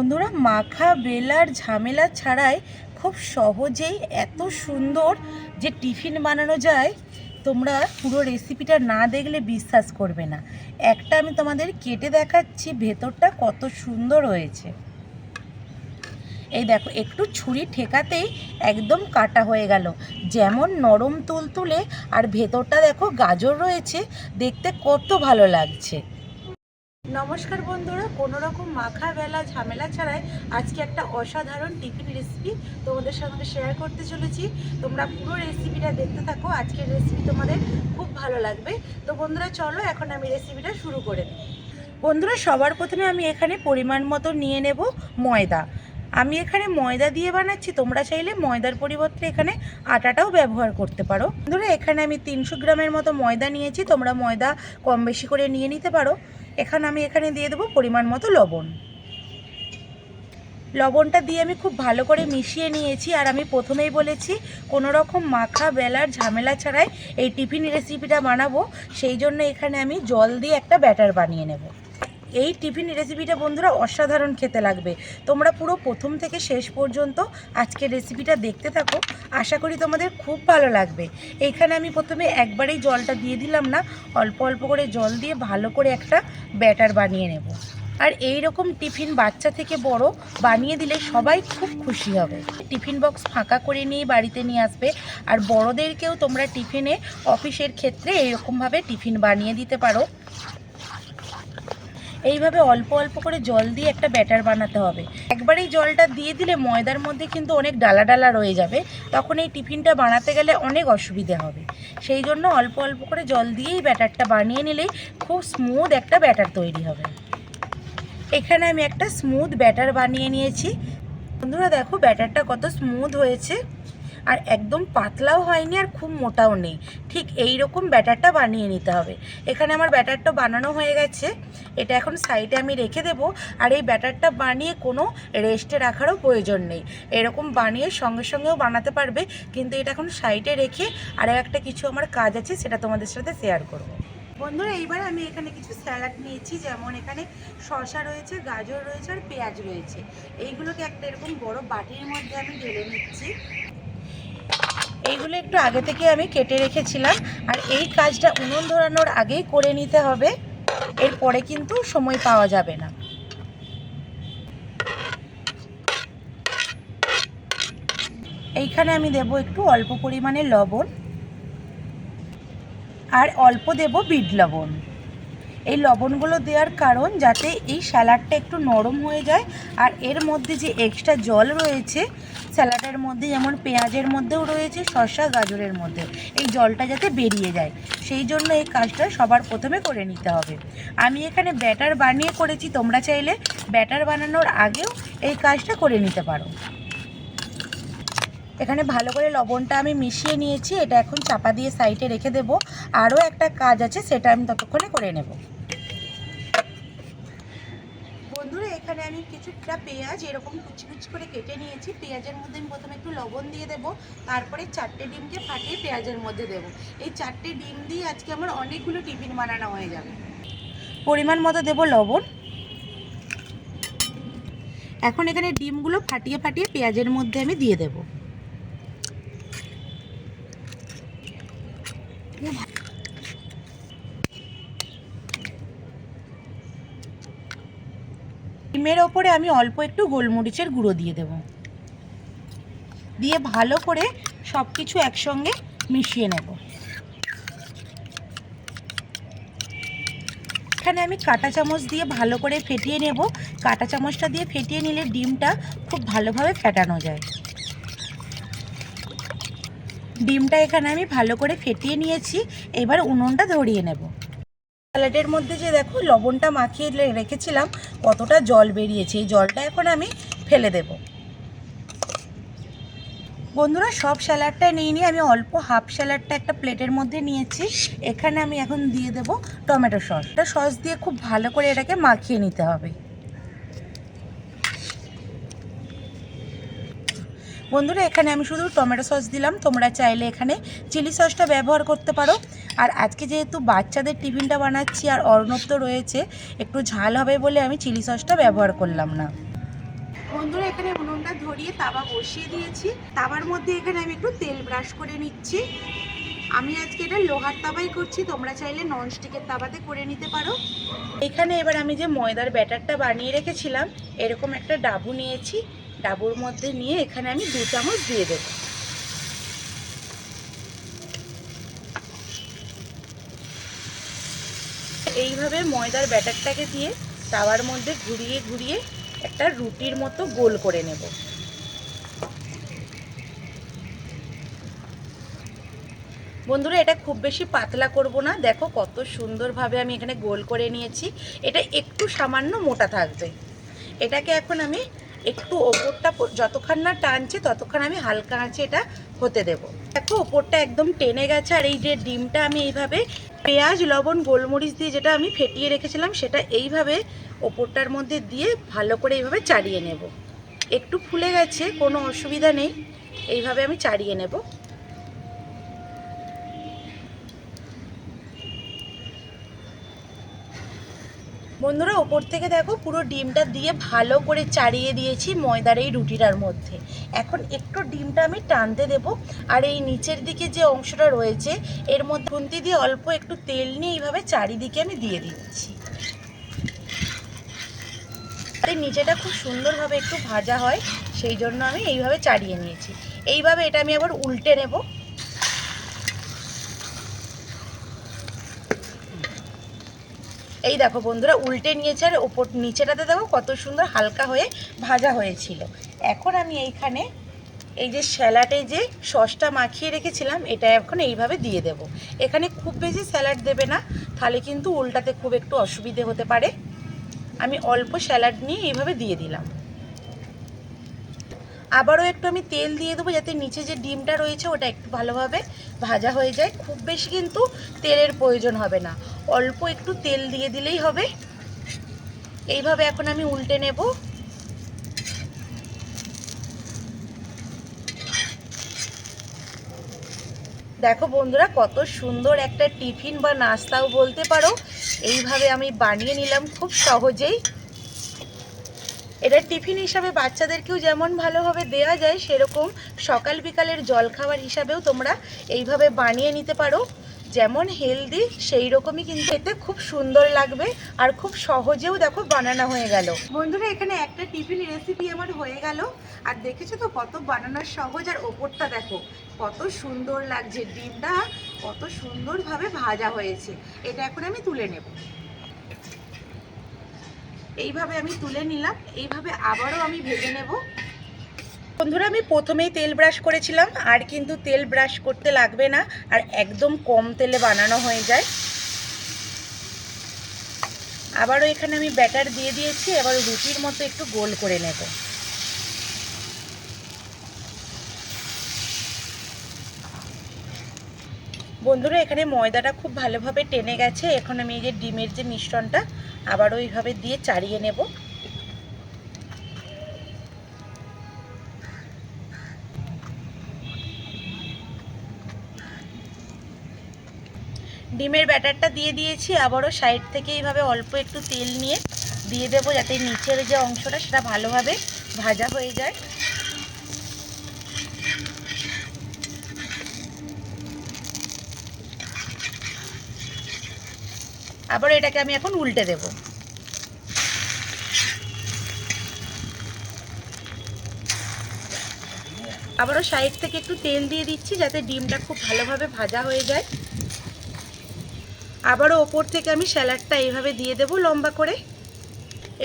বন্ধুরা, মাখা, বেলার ঝামেলা ছাড়াই খুব সহজেই এত সুন্দর যে টিফিন বানানো যায়, তোমরা পুরো রেসিপিটা না দেখলে বিশ্বাস করবে না। একটা আমি তোমাদের কেটে দেখাচ্ছি, ভেতরটা কত সুন্দর হয়েছে। এই দেখো, একটু ছুরি ঠেকাতেই একদম কাটা হয়ে গেল। যেমন নরম তুলতুলে, আর ভেতরটা দেখো গাজর রয়েছে, দেখতে কত ভালো লাগছে। নমস্কার বন্ধুরা কোনো রকম মাখা বেলা ঝামেলা ছাড়াই আজকে একটা অসাধারণ টিফিন রেসিপি তোমাদের সঙ্গে শেয়ার করতে চলেছি। তোমরা পুরো রেসিপিটা দেখতে থাকো, আজকের রেসিপি তোমাদের খুব ভালো লাগবে। তো বন্ধুরা, চলো এখন আমি রেসিপিটা শুরু করে দিই। বন্ধুরা, সবার প্রথমে আমি এখানে পরিমাণ মতো নিয়ে নেব ময়দা। আমি এখানে ময়দা দিয়ে বানাচ্ছি, তোমরা চাইলে ময়দার পরিবর্তে এখানে আটাটাও ব্যবহার করতে পারো। বন্ধুরা, এখানে আমি তিনশো গ্রামের মতো ময়দা নিয়েছি, তোমরা ময়দা কম বেশি করে নিয়ে নিতে পারো। এখানে আমি এখানে দিয়ে দেবো পরিমাণ মতো লবণ। লবণটা দিয়ে আমি খুব ভালো করে মিশিয়ে নিয়েছি আর আমি প্রথমেই বলেছি কোনো রকম মাখা, বেলার ঝামেলা ছাড়াই এই টিফিন রেসিপিটা বানাবো। সেই জন্য এখানে আমি জল দিয়ে একটা ব্যাটার বানিয়ে নেব। এই টিফিন রেসিপিটা বন্ধুরা অসাধারণ খেতে লাগবে। তোমরা পুরো প্রথম থেকে শেষ পর্যন্ত আজকের রেসিপিটা দেখতে থাকো। আশা করি তোমাদের খুব ভালো লাগবে। এইখানে আমি প্রথমে একবারেই জলটা দিয়ে দিলাম না, অল্প অল্প করে জল দিয়ে ভালো করে একটা ব্যাটার বানিয়ে নেব। আর এই রকম টিফিন বাচ্চা থেকে বড় বানিয়ে দিলে সবাই খুব খুশি হবে। টিফিন বক্স ফাঁকা করে নিয়ে বাড়িতে নিয়ে আসবে। আর বড়দেরকেও তোমরা টিফিনে অফিসের ক্ষেত্রে এইরকমভাবে টিফিন বানিয়ে দিতে পারো। এইভাবে অল্প অল্প করে জল দিয়ে একটা ব্যাটার বানাতে হবে। একবারেই জলটা দিয়ে দিলে ময়দার মধ্যে কিন্তু অনেক ডালা ডালা রয়ে যাবে। তখন এই টিফিনটা বানাতে গেলে অনেক অসুবিধে হবে। সেই জন্য অল্প অল্প করে জল দিয়েই ব্যাটারটা বানিয়ে নিলেই খুব স্মুথ একটা ব্যাটার তৈরি হবে। এখানে আমি একটা স্মুথ ব্যাটার বানিয়ে নিয়েছি। বন্ধুরা দেখো ব্যাটারটা কত স্মুথ হয়েছে। আর একদম পাতলাও হয়নি আর খুব মোটাও নেই। ঠিক এই রকম ব্যাটারটা বানিয়ে নিতে হবে। এখানে আমার ব্যাটারটা বানানো হয়ে গেছে। এটা এখন সাইডে আমি রেখে দেবো। আর এই ব্যাটারটা বানিয়ে কোনো রেস্টে রাখারও প্রয়োজন নেই। এরকম বানিয়ে সঙ্গে সঙ্গেও বানাতে পারবে। কিন্তু এটা এখন সাইডে রেখে আর একটা কিছু আমার কাজ আছে, সেটা তোমাদের সাথে শেয়ার করব। বন্ধুরা, এইবার আমি এখানে কিছু স্যালাড নিয়েছি। যেমন এখানে শসা রয়েছে, গাজর রয়েছে আর পেঁয়াজ রয়েছে। এইগুলোকে একটা এরকম বড় বাটির মধ্যে আমি ঢেলে নিচ্ছি। এইগুলো একটু আগে থেকে আমি কেটে রেখেছিলাম। আর এই কাজটা উনুন ধরানোর আগেই করে নিতে হবে। এরপরে কিন্তু সময় পাওয়া যাবে না। এইখানে আমি দেব একটু অল্প পরিমাণে লবণ। আর অল্প দেব বিট লবণ। এই লবণগুলো দেওয়ার কারণ যাতে এই স্যালাডটা একটু নরম হয়ে যায়, আর এর মধ্যে যে এক্সট্রা জল রয়েছে, স্যালাডের মধ্যে যেমন পেঁয়াজের মধ্যেও রয়েছে, শসা, গাজরের মধ্যে, এই জলটা যাতে বেরিয়ে যায়। সেই জন্য এই কাজটা সবার প্রথমে করে নিতে হবে। আমি এখানে ব্যাটার বানিয়ে করেছি, তোমরা চাইলে ব্যাটার বানানোর আগেও এই কাজটা করে নিতে পারো। এখানে ভালো করে লবণটা আমি মিশিয়ে নিয়েছি, এটা এখন চাপা দিয়ে সাইডে রেখে দেব। আরও একটা কাজ আছে, সেটা আমি ততক্ষণে করে নেব। বন্ধুরা এখানে আমি কিছুটা পেঁয়াজ এরকম কুচি কুচি করে কেটে নিয়েছি। পেঁয়াজের মধ্যে আমি প্রথমে একটু লবণ দিয়ে দেব, তারপরে চারটে ডিমকে ফাটিয়ে পেঁয়াজের মধ্যে দেব। এই চারটে ডিম দিয়ে আজকে আমার অনেকগুলো টিফিন বানানো হয়ে যাবে। পরিমাণ মতো দেব লবণ। এখন এখানে ডিমগুলো ফাটিয়ে ফাটিয়ে পেঁয়াজের মধ্যে আমি দিয়ে দেবো। ডিমের ওপরে আমি অল্প একটু গোলমরিচের গুঁড়ো দিয়ে দেব। দিয়ে ভালো করে সব কিছু একসঙ্গে মিশিয়ে নেব। এখানে আমি কাঁটা চামচ দিয়ে ভালো করে ফেটিয়ে নেব। কাঁটা চামচটা দিয়ে ফেটিয়ে নিলে ডিমটা খুব ভালোভাবে ফেটানো যায়। ডিমটা এখানে আমি ভালো করে ফেটিয়ে নিয়েছি। এবার উনুনটা ধরিয়ে নেব। স্যালাডের মধ্যে যে দেখো লবণটা মাখিয়ে রেখেছিলাম, কতটা জল বেরিয়েছে। এই জলটা এখন আমি ফেলে দেব। বন্ধুরা, সব স্যালাডটা নিয়ে নিয়ে আমি অল্প হাফ স্যালাডটা একটা প্লেটের মধ্যে নিয়েছি। এখানে আমি এখন দিয়ে দেব টমেটো সস। এটা সস দিয়ে খুব ভালো করে এটাকে মাখিয়ে নিতে হবে। বন্ধুরা, এখানে আমি শুধু টমেটো সস দিলাম। তোমরা চাইলে এখানে চিলি সসটা ব্যবহার করতে পারো। আর আজকে যেহেতু বাচ্চাদের টিফিনটা বানাচ্ছি আর অর্ণব তো রয়েছে, একটু ঝাল হবে বলে আমি চিলি সসটা ব্যবহার করলাম না। বন্ধুরা, এখানে উনুনটা ধরিয়ে তাওয়া বসিয়ে দিয়েছি। তাওয়ার মধ্যে এখানে আমি একটু তেল ব্রাশ করে নিচ্ছি। আমি আজকে এটা লোহার তাওয়াই করছি, তোমরা চাইলে ননস্টিকের তাওয়াতে করে নিতে পারো। এখানে এবার আমি যে ময়দার ব্যাটারটা বানিয়ে রেখেছিলাম, এরকম একটা ডাবু নিয়েছি। ডাবুর মধ্যে নিয়ে এখানে আমি দু চামচ দিয়ে দেবো। এইভাবে ময়দার ব্যাটারটাকে দিয়ে তাওয়ার মধ্যে ঘুরিয়ে ঘুরিয়ে একটা রুটির মতো গোল করে নেব। বন্ধুরা, এটা খুব বেশি পাতলা করব না। দেখো কত সুন্দরভাবে আমি এখানে গোল করে নিয়েছি। এটা একটু সামান্য মোটা থাকবে। এটাকে এখন আমি একটু ওপরটা যতক্ষণ না টানছে, ততক্ষণ আমি হালকা আঁচে এটা হতে দেব। দেখো, ওপরটা একদম টেনে গেছে, আর এই যে ডিমটা আমি এইভাবে পেঁয়াজ, লবণ, গোলমরিচ দিয়ে যেটা আমি ফেটিয়ে রেখেছিলাম, সেটা এইভাবে ওপরটার মধ্যে দিয়ে ভালো করে এইভাবে চাড়িয়ে নেব। একটু ফুলে গেছে, কোনো অসুবিধা নেই, এইভাবে আমি চাড়িয়ে নেব। বন্ধুরা, ওপর থেকে দেখো পুরো ডিমটা দিয়ে ভালো করে চাড়িয়ে দিয়েছি ময়দার এই রুটিটার মধ্যে। এখন একটু ডিমটা আমি টানতে দেব। আর এই নিচের দিকে যে অংশটা রয়েছে, এর মধ্যে খুন্তি দিয়ে অল্প একটু তেল নিয়ে এইভাবে চারিদিকে আমি দিয়ে দিচ্ছি। আর এই নিচেটা খুব সুন্দরভাবে একটু ভাজা হয়, সেই জন্য আমি এইভাবে চাড়িয়ে নিয়েছি। এইভাবে এটা আমি আবার উল্টে নেব। এই দেখো বন্ধুরা, উল্টে নিয়েছে আর ওপর নিচেটাতে দেখো কত সুন্দর হালকা হয়ে ভাজা হয়েছিল। এখন আমি এইখানে এই যে স্যালাডে যে সসটা মাখিয়ে রেখেছিলাম, এটা এখন এইভাবে দিয়ে দেব। এখানে খুব বেশি স্যালাড দেবে না, তাহলে কিন্তু উল্টাতে খুব একটু অসুবিধে হতে পারে। আমি অল্প স্যালাড নিয়ে এইভাবে দিয়ে দিলাম। আবারও একটু আমি তেল দিয়ে দেবো যাতে নিচে যে ডিমটা রয়েছে ওটা একটু ভালোভাবে ভাজা হয়ে যায়। খুব বেশি কিন্তু তেলের প্রয়োজন হবে না। অল্প একটু তেল দিয়ে দিলেই হবে। এইভাবে এখন আমি উল্টে নেব। দেখো বন্ধুরা, কত সুন্দর একটা টিফিন বা নাস্তাও বলতে পারো। এইভাবে আমি বানিয়ে নিলাম খুব সহজেই। এটা টিফিন হিসাবে বাচ্চাদেরকেও যেমন ভালোভাবে দেওয়া যায়, সেরকম সকাল বিকালের জলখাবার হিসাবেও তোমরা এইভাবে বানিয়ে নিতে পারো। যেমন হেলদি সেই রকমই কিন্তু এতে খুব সুন্দর লাগবে আর খুব সহজেও দেখো বানানো হয়ে গেল। বন্ধুরা, এখানে একটা টিফিন রেসিপি আমার হয়ে গেল। আর দেখেছ তো কত বানানো সহজ আর ওপরটা দেখো, কত সুন্দর লাগছে। ডিমটা কত সুন্দরভাবে ভাজা হয়েছে। এটা এখন আমি তুলে নেব। এইভাবে আমি তুলে নিলাম, এইভাবে আবারও আমি ভেজে নেব। বন্ধুরা, আমি প্রথমেই তেল ব্রাশ করেছিলাম, আর কিন্তু তেল ব্রাশ করতে লাগবে না, আর একদম কম তেলে বানানো হয়ে যায়। আবারও এখানে আমি ব্যাটার দিয়ে দিয়েছি, এবার রুটির মতো একটু গোল করে নেব। বন্ধুরা, এখানে ময়দাটা খুব ভালোভাবে টেনে গেছে। এখন আমি এই যে ডিমের যে মিশ্রণটা আবারও ওইভাবে দিয়ে চাড়িয়ে নেব। ডিমের ব্যাটারটা দিয়ে দিয়েছি, আবারও সাইড থেকে এইভাবে অল্প একটু তেল নিয়ে দিয়ে দেবো যাতে নিচের যে অংশটা, সেটা ভালোভাবে ভাজা হয়ে যায়। আবার এটাকে আমি এখন উল্টে দেব। আবারও সাইড থেকে একটু তেল দিয়ে দিচ্ছি যাতে ডিমটা খুব ভালোভাবে ভাজা হয়ে যায়। আবারও ওপর থেকে আমি স্যালাডটা এইভাবে দিয়ে দেব লম্বা করে।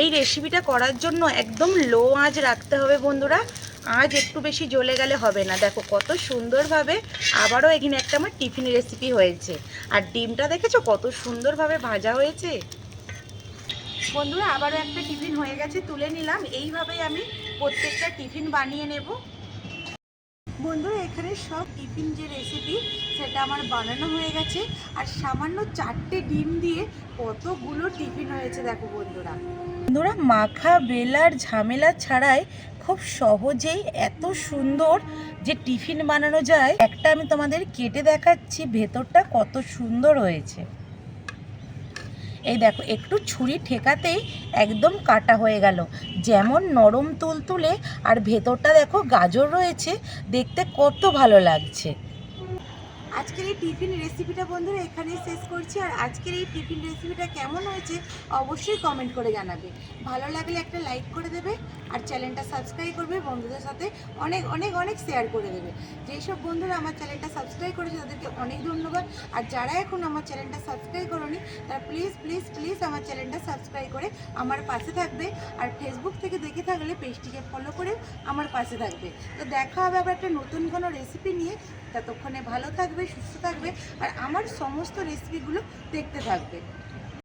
এই রেসিপিটা করার জন্য একদম লো আঁচ রাখতে হবে বন্ধুরা। আঁচ একটু বেশি জ্বলে গেলে হবে না। দেখো কত সুন্দরভাবে আবারও এখানে একটা আমার টিফিন রেসিপি হয়েছে। আর ডিমটা দেখেছ? কত সুন্দরভাবে ভাজা হয়েছে। বন্ধুরা, আবারও একটা টিফিন হয়ে গেছে, তুলে নিলাম। এইভাবেই আমি প্রত্যেকটা টিফিন বানিয়ে নেব। বন্ধুরা, এখানে সব টিফিন যে রেসিপি সেটা আমার বানানো হয়ে গেছে। আর সামান্য চারটে ডিম দিয়ে কতগুলো টিফিন হয়েছে দেখো বন্ধুরা। বন্ধুরা, মাখা, বেলার ঝামেলা ছাড়াই খুব সহজেই এত সুন্দর যে টিফিন বানানো যায়। একটা আমি তোমাদের কেটে দেখাচ্ছি, ভেতরটা কত সুন্দর হয়েছে। এই দেখো, একটু ছুরি ঠেকাতেই একদম কাটা হয়ে গেল। যেমন নরম তুলতুলে, আর ভেতরটা দেখো গাজর রয়েছে, দেখতে কত ভালো লাগছে। আজকের এই টিফিন রেসিপিটা বন্ধুরা এখানেই শেষ করছি। আর আজকের এই টিফিন রেসিপিটা কেমন হয়েছে অবশ্যই কমেন্ট করে জানাবে। ভালো লাগলে একটা লাইক করে দেবে আর চ্যানেলটা সাবস্ক্রাইব করবে, বন্ধুদের সাথে অনেক অনেক অনেক শেয়ার করে দেবে। যেই সব বন্ধুরা আমার চ্যানেলটা সাবস্ক্রাইব করেছে তাদেরকে অনেক ধন্যবাদ। আর যারা এখন আমার চ্যানেলটা সাবস্ক্রাইব করনি, তারা প্লিজ প্লিজ প্লিজ আমার চ্যানেলটা সাবস্ক্রাইব করে আমার পাশে থাকবে। আর ফেসবুক থেকে দেখে থাকলে পেজটিকে ফলো করে আমার পাশে থাকবে। তো দেখা হবে আবার একটা নতুন কোনো রেসিপি নিয়ে। ততক্ষণে ভালো থাকবে সুস্থ থাকবে আর আমার সমস্ত রেসিপিগুলো দেখতে থাকবে।